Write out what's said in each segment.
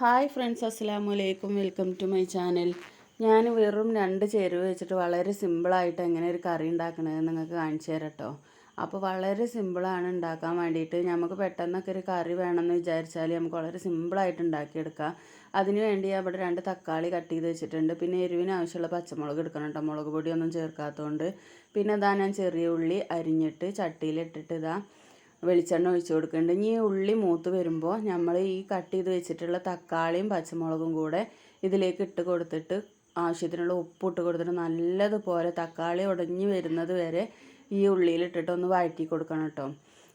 Hi friends അസ്സാമു അലൈക്കും welcome to my channel. ഞാൻ വെറും രണ്ട് ചേരുവ വെച്ചിട്ട് വളരെ സിമ്പിളായിട്ട് എങ്ങനെ ഒരു കറി ഉണ്ടാക്കണത് നിങ്ങൾക്ക് കാണിച്ചു തരാം അപ്പോൾ വളരെ സിമ്പിളാണ് ഉണ്ടാക്കാൻ വേണ്ടിയിട്ട് നമുക്ക് പെട്ടെന്നൊക്കെ ഒരു കറി വേണമെന്ന് വിചാരിച്ചാൽ നമുക്ക് വളരെ സിമ്പിളായിട്ട് ഉണ്ടാക്കിയെടുക്കാം. അതിന് വേണ്ടി അവിടെ രണ്ട് തക്കാളി കട്ട് ചെയ്ത് വെച്ചിട്ടുണ്ട്. പിന്നെ എരിവിന് ആവശ്യമുള്ള പച്ചമുളക് എടുക്കണം കേട്ടോ മുളക് പൊടിയൊന്നും ചേർക്കാത്തതുകൊണ്ട്. പിന്നെ ഇതാ ഞാൻ ചെറിയ ഉള്ളി അരിഞ്ഞിട്ട് ചട്ടിയിലിട്ടിട്ട് ഇതാ വെളിച്ചെണ്ണ ഒഴിച്ച് കൊടുക്കുന്നുണ്ട്. ഇനി ഉള്ളി മൂത്ത് വരുമ്പോൾ നമ്മൾ ഈ കട്ട് ചെയ്ത് വെച്ചിട്ടുള്ള തക്കാളിയും പച്ചമുളകും കൂടെ ഇതിലേക്ക് ഇട്ട് കൊടുത്തിട്ട് ആവശ്യത്തിനുള്ള ഉപ്പ് ഇട്ട് കൊടുത്തിട്ട് നല്ലതുപോലെ തക്കാളി ഉടഞ്ഞു വരുന്നത് വരെ ഈ ഉള്ളിയിലിട്ടിട്ട് ഒന്ന് വഴറ്റി കൊടുക്കണം കേട്ടോ.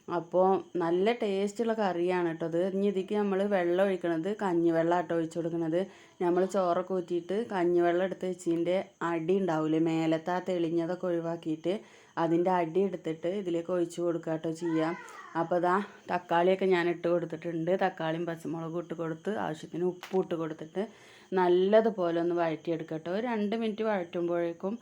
അപ്പോൾ നല്ല ടേസ്റ്റുള്ള കറിയാണ് കേട്ടോ അത്. ഇനി ഇതിക്ക് നമ്മൾ വെള്ളം ഒഴിക്കണത് കഞ്ഞിവെള്ളം ആട്ടോ ഒഴിച്ചു കൊടുക്കുന്നത് നമ്മൾ ചോറൊക്കെ ഊറ്റിയിട്ട് കഞ്ഞിവെള്ളം എടുത്ത് വെച്ചതിന്റെ അടി ഉണ്ടാവില്ലേ മേലത്തെ ആ തെളിഞ്ഞതൊക്കെ ഒഴിവാക്കിയിട്ട് അതിന്റെ അടി എടുത്തിട്ട് ഇതിലേക്ക് ഒഴിച്ചു കൊടുക്കുക കേട്ടോ ചെയ്യാം. അപ്പോൾ ഇതാ തക്കാളിയൊക്കെ ഞാൻ ഇട്ട് കൊടുത്തിട്ടുണ്ട്. തക്കാളിയും പച്ചമുളകും ഇട്ട് കൊടുത്ത് ആവശ്യത്തിന് ഉപ്പും ഇട്ട് കൊടുത്തിട്ട് നല്ലതുപോലെ ഒന്ന് വഴറ്റിയെടുക്കട്ടോ ഒരു രണ്ട് മിനിറ്റ് വഴറ്റുമ്പോഴേക്കും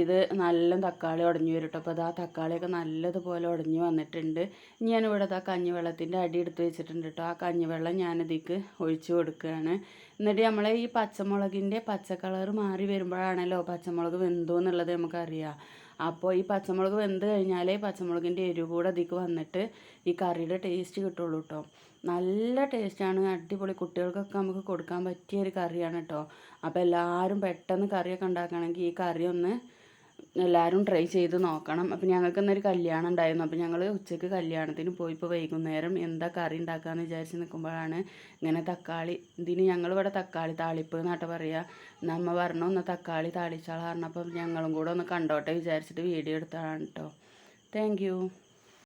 ഇത് നല്ല തക്കാളി ഉടഞ്ഞു വരും കേട്ടോ അപ്പോൾ ഇതാ തക്കാളിയൊക്കെ നല്ലതുപോലെ ഉടഞ്ഞു വന്നിട്ടുണ്ട്. ഇനി ഞാനിവിടെ ആ കഞ്ഞിവെള്ളത്തിന്റെ അടി എടുത്ത് വെച്ചിട്ടുണ്ട് കേട്ടോ ആ കഞ്ഞിവെള്ളം ഞാനിതിക്ക് ഒഴിച്ചു കൊടുക്കുകയാണ്. എന്നിട്ട് നമ്മൾ ഈ പച്ചമുളകിന്റെ പച്ച കളർ മാറി വരുമ്പോഴാണല്ലോ പച്ചമുളക് വെന്തു എന്നുള്ളത് നമുക്കറിയാം. അപ്പോൾ ഈ പച്ചമുളക് വെന്ത് കഴിഞ്ഞാൽ പച്ചമുളകിന്റെ എരിവ് കൂടെ അതിക്ക് വന്നിട്ട് ഈ കറിയുടെ ടേസ്റ്റ് കിട്ടുള്ളൂ കേട്ടോ നല്ല ടേസ്റ്റാണ്. അടിപൊളി. കുട്ടികൾക്കൊക്കെ നമുക്ക് കൊടുക്കാൻ പറ്റിയ ഒരു കറിയാണ് കേട്ടോ അപ്പോൾ എല്ലാവരും പെട്ടെന്ന് കറിയൊക്കെ ഉണ്ടാക്കുകയാണെങ്കിൽ ഈ കറി ഒന്ന് എല്ലാവരും ട്രൈ ചെയ്ത് നോക്കണം. അപ്പം ഞങ്ങൾക്ക് ഇന്നൊരു കല്യാണം ഉണ്ടായിരുന്നു. അപ്പം ഞങ്ങൾ ഉച്ചയ്ക്ക് കല്യാണത്തിന് പോയി. ഇപ്പോൾ വൈകുന്നേരം എന്താ കറി ഉണ്ടാക്കാമെന്ന് വിചാരിച്ച് നിൽക്കുമ്പോഴാണ് ഇങ്ങനെ തക്കാളി ഇതിന് ഞങ്ങളിവിടെ തക്കാളി താളിപ്പ് എന്നാട്ട് പറയുക നമ്മ പറഞ്ഞു ഒന്ന് തക്കാളി താളിച്ചാളാ പറഞ്ഞപ്പം ഞങ്ങളും കൂടെ ഒന്ന് കണ്ടോട്ടെ വിചാരിച്ചിട്ട് വീഡിയോ എടുത്തതാണ് കേട്ടോ താങ്ക്